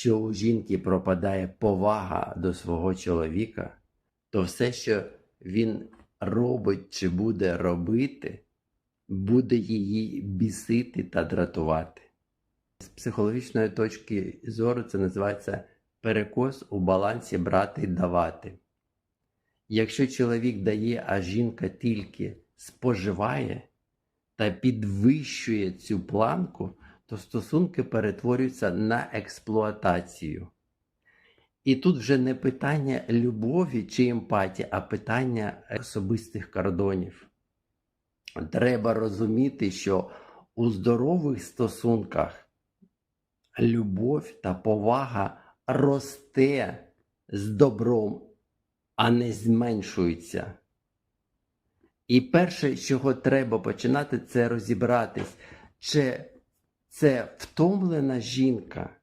Якщо у жінки пропадає повага до свого чоловіка, то все, що він робить чи буде робити, буде її бісити та дратувати. З психологічної точки зору це називається перекос у балансі брати й давати. Якщо чоловік дає, а жінка тільки споживає та підвищує цю планку, то стосунки перетворюються на експлуатацію. І тут вже не питання любові чи емпатії, а питання особистих кордонів. Треба розуміти, що у здорових стосунках любов та повага росте з добром, а не зменшується. І перше, з чого треба починати, це розібратись, чи це втомлена жінка,